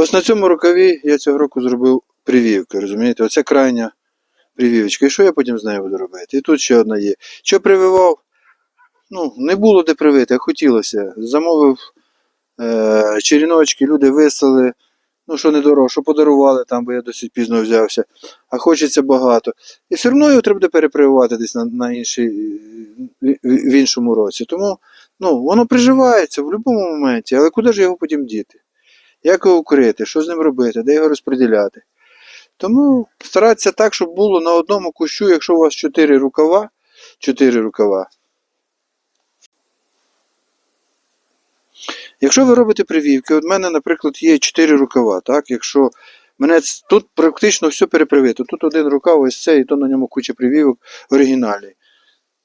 Ось на цьому рукаві я цього року зробив привівки, розумієте? Оце крайня привівочка. І що я потім з нею буду робити? І тут ще одна є. Що прививав? Ну, не було де привити, а хотілося. Замовив е- черіночки, люди вислали. Ну, що недорого, що подарували там, бо я досить пізно взявся. А хочеться багато. І все одно його треба перепрививати десь на, на інший, в іншому році. Тому ну, воно приживається в будь-якому моменті, але куди ж його потім діти? Як його укрити, що з ним робити, де його розподіляти? Тому старатися так, щоб було на одному кущу, якщо у вас 4 рукава, 4 рукава. Якщо ви робите привівки, от в мене, наприклад, є 4 рукава, так? Якщо мене тут практично все перепривито. Тут один рукав, ось цей, і то на ньому куча привівок оригінальний.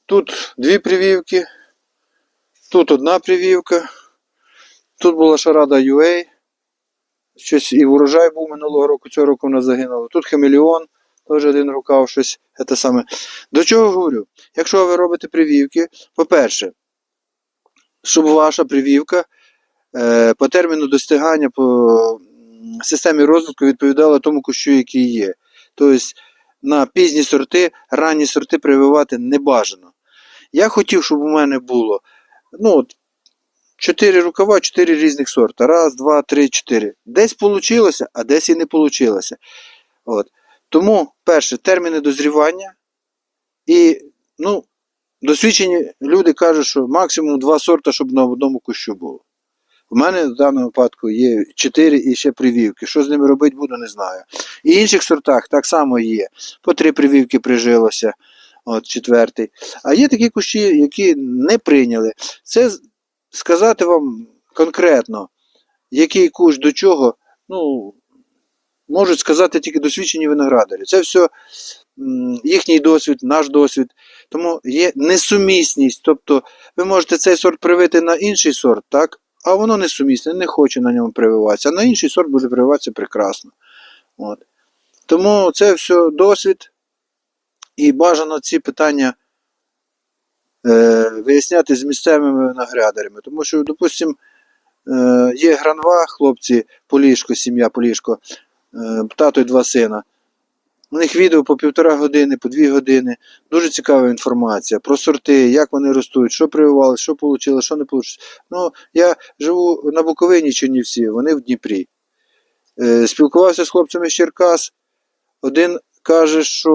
Тут дві привівки, тут одна привівка, тут була шарада UA. Щось і урожай був минулого року, цього року вона загинула. Тут хамелеон, теж один рукав, щось те саме. До чого говорю? Якщо ви робите привівки, по-перше, щоб ваша привівка е, по терміну достигання по системі розвитку відповідала тому кущу, який є. Тобто на пізні сорти, ранні сорти прививати не бажано. Я хотів, щоб у мене було ну, от, 4 рукава, 4 різних сорта. Раз, два, три, чотири. Десь вийшло, а десь і не вийшло. От. Тому, перше, терміни дозрівання. І, ну, досвідчені люди кажуть, що максимум два сорта, щоб на одному кущу було. У мене в даному випадку є 4 і ще привівки. Що з ними робити буду, не знаю. І в інших сортах так само є. По три привівки прижилося, от четвертий. А є такі кущі, які не прийняли. Це сказати вам конкретно, який кущ до чого, ну, можуть сказати тільки досвідчені виноградарі. Це все їхній досвід, наш досвід. Тому є несумісність. Тобто ви можете цей сорт привити на інший сорт, так? а воно несумісне, не хоче на ньому прививатися. А на інший сорт буде прививатися прекрасно. От. Тому це все досвід. І бажано ці питання виясняти з місцевими виноградарями. Тому що, допустимо, е, є гранва, хлопці Полішко, сім'я Полішко, е, тато і два сина. У них відео по півтора години, по дві години. Дуже цікава інформація про сорти, як вони ростуть, що прививали, що вийшло, що не вийшло. Ну, я живу на Буковині Чернівці, вони в Дніпрі. Е, спілкувався з хлопцями з Черкас. Один каже, що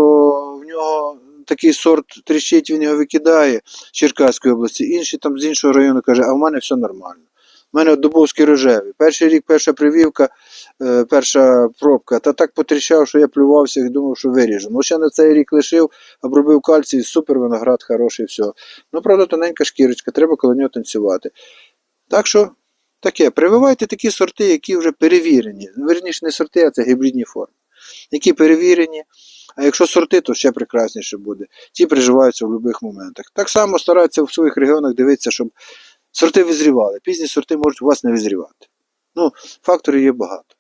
в нього такий сорт тріщить, він його викидає з Черкаської області, інший там з іншого району каже, а в мене все нормально. У мене Дубовський рожевий. Перший рік, перша привівка, е, перша пробка, та так потріщав, що я плювався і думав, що виріжу. Ну, ще на цей рік лишив, обробив кальцій, супер виноград, хороший, все. Ну, правда, тоненька шкірочка, треба коло нього танцювати. Так що, таке, прививайте такі сорти, які вже перевірені. Верніше, не сорти, а це гібридні форми. Які перевірені. А якщо сорти, то ще прекрасніше буде. Ті приживаються в будь-яких моментах. Так само стараються в своїх регіонах дивитися, щоб сорти визрівали. Пізні сорти можуть у вас не визрівати. Ну, факторів є багато.